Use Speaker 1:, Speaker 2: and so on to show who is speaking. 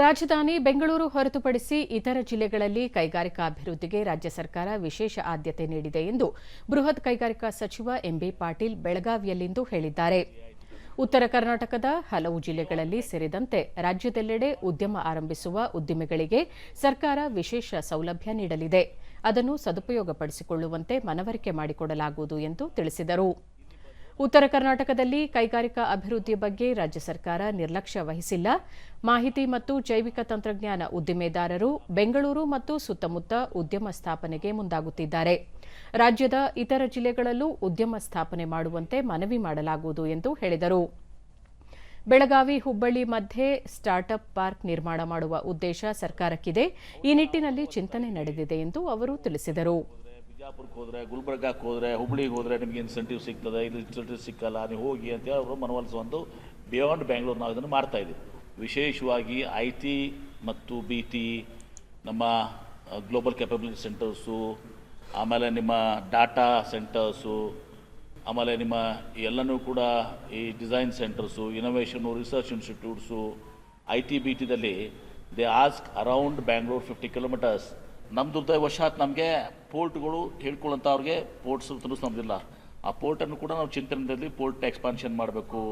Speaker 1: ರಾಜಧಾನಿ ಬೆಂಗಳೂರು ಹೊರತುಪಡಿಸಿ ಇತರ ಜಿಲ್ಲೆಗಳಲ್ಲಿ ಕೈಗಾರಿಕಾ ಅಭಿವೃದ್ಧಿಗೆ ರಾಜ್ಯ ಸರ್ಕಾರ ವಿಶೇಷ ಆದ್ಯತೆ ನೀಡಿದೆ ಎಂದು ಬೃಹತ್ ಕೈಗಾರಿಕಾ ಸಚಿವ ಎಂಬಿ ಪಾಟೀಲ್ ಬೆಳಗಾವಿಯಲ್ಲಿಂದು ಹೇಳಿದ್ದಾರೆ. ಉತ್ತರ ಕರ್ನಾಟಕದ ಹಲವು ಜಿಲ್ಲೆಗಳಲ್ಲಿ ಸೇರಿದಂತೆ ರಾಜ್ಯದೆಲ್ಲೆಡೆ ಉದ್ಯಮ ಆರಂಭಿಸುವ ಉದ್ದಿಮೆಗಳಿಗೆ ಸರ್ಕಾರ ವಿಶೇಷ ಸೌಲಭ್ಯ ನೀಡಲಿದೆ. ಅದನ್ನು ಸದುಪಯೋಗಪಡಿಸಿಕೊಳ್ಳುವಂತೆ ಮನವರಿಕೆ ಮಾಡಿಕೊಡಲಾಗುವುದು ಎಂದು ತಿಳಿಸಿದರು. ಉತ್ತರ ಕರ್ನಾಟಕದಲ್ಲಿ ಕೈಗಾರಿಕಾ ಅಭಿವೃದ್ಧಿ ಬಗ್ಗೆ ರಾಜ್ಯ ಸರ್ಕಾರ ನಿರ್ಲಕ್ಷ್ಯ ವಹಿಸಿಲ್ಲ. ಮಾಹಿತಿ ಮತ್ತು ಜೈವಿಕ ತಂತ್ರಜ್ಞಾನ ಉದ್ದಿಮೆದಾರರು ಬೆಂಗಳೂರು ಮತ್ತು ಸುತ್ತಮುತ್ತ ಉದ್ಯಮ ಸ್ಥಾಪನೆಗೆ ಮುಂದಾಗುತ್ತಿದ್ದಾರೆ. ರಾಜ್ಯದ ಇತರ ಜಿಲ್ಲೆಗಳಲ್ಲೂ ಉದ್ಯಮ ಸ್ಥಾಪನೆ ಮಾಡುವಂತೆ ಮನವಿ ಮಾಡಲಾಗುವುದು ಎಂದು ಹೇಳಿದರು. ಬೆಳಗಾವಿ ಹುಬ್ಬಳ್ಳಿ ಮಧ್ಯೆ ಸ್ಟಾರ್ಟ್ಅಪ್ ಪಾರ್ಕ್ ನಿರ್ಮಾಣ ಮಾಡುವ ಉದ್ದೇಶ ಸರ್ಕಾರಕ್ಕಿದೆ. ಈ ನಿಟ್ಟಿನಲ್ಲಿ ಚಿಂತನೆ ನಡೆದಿದೆ ಎಂದು ಅವರು ತಿಳಿಸಿದರು.
Speaker 2: ಬಿಜಾಪುರಕ್ಕೆ ಹೋದರೆ, ಗುಲ್ಬರ್ಗಕ್ಕೆ ಹೋದರೆ, ಹುಬ್ಳಿಗೆ ಹೋದರೆ ನಿಮಗೆ ಇನ್ಸೆಂಟಿವ್ ಸಿಗ್ತದೆ ಇದು ಇನ್ಸೆಂಟಿವ್ ಸಿಕ್ಕಲ್ಲ, ನೀವು ಹೋಗಿ ಅಂತೇಳಿ ಅವರು ಮನವೊಲಿಸುವಂದು ಬಿಯಾಂಡ್ ಬ್ಯಾಂಗ್ಳೂರ್ ನಾವು ಇದನ್ನು ಮಾಡ್ತಾ ಇದ್ದೀವಿ. ವಿಶೇಷವಾಗಿ ಐ ಟಿ ಮತ್ತು ಬಿ ಟಿ ನಮ್ಮ ಗ್ಲೋಬಲ್ ಕ್ಯಾಪಬಿಲಿಟಿ ಸೆಂಟರ್ಸು ಆಮೇಲೆ ನಿಮ್ಮ ಡಾಟಾ ಸೆಂಟರ್ಸು ಆಮೇಲೆ ನಿಮ್ಮ ಎಲ್ಲನೂ ಕೂಡ ಈ design centres innovation research institutes I T B ಟಿದಲ್ಲಿ they ask around Bangalore fifty kilometres ನಮ್ಮ ದುರ್ದೈವಶಾತ್ ನಮಗೆ ಪೋರ್ಟ್ಗಳು ಹೇಳ್ಕೊಳ್ಳೋಂಥ ಅವ್ರಿಗೆ ಪೋರ್ಟ್ಸ್ ನಮ್ದಿಲ್ಲ. ಆ ಪೋರ್ಟನ್ನು ಕೂಡ ನಾವು ಚಿಂತನೆಯಲ್ಲಿ ಪೋರ್ಟ್ ಎಕ್ಸ್ಪಾನ್ಷನ್ ಮಾಡಬೇಕು.